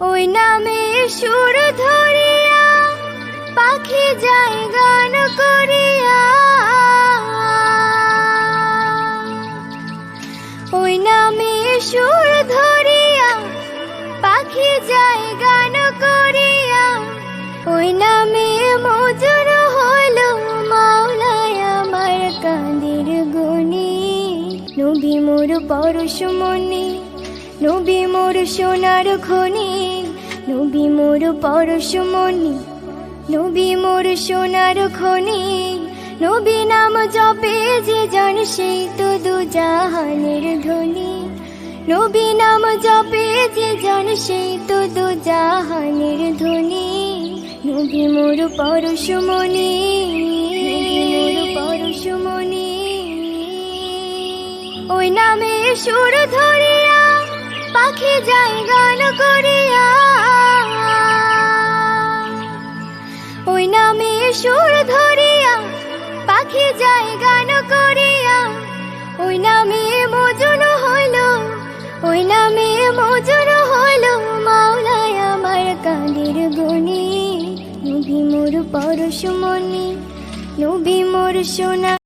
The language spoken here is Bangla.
ওই নামে সুর ধরিয়া, পাখি যায় গান করিয়া। ওই নামে সুর ধরিয়া, পাখি যায় গান করিয়া। ওই নামে মজুর হইল মাওলায় আমার কান্দির গুণী। নবী মোর পরশুমণি নবী মোর সোনার খনি, নবী মোর পরশুমণি নবী মোর সোনার খনি, নবী নাম জপে যে জন সেই তো দু জাহানের ধনী নবী নাম জপে যে জন সেই তো দু জাহানের ধনী নবী মোর পরশুমণি ওই নামে সুর ধরিয়া পাখি যায় গান করিয়া। ওই নামে সুর ধরিয়া পাখি যায় গান করিয়া। ওই নামে মজন হইল, ওই নামে মজন হইল মাওলায় আমার কাঁদের গুণী। নবী মোর পরশুমণি নবী মোর সোনা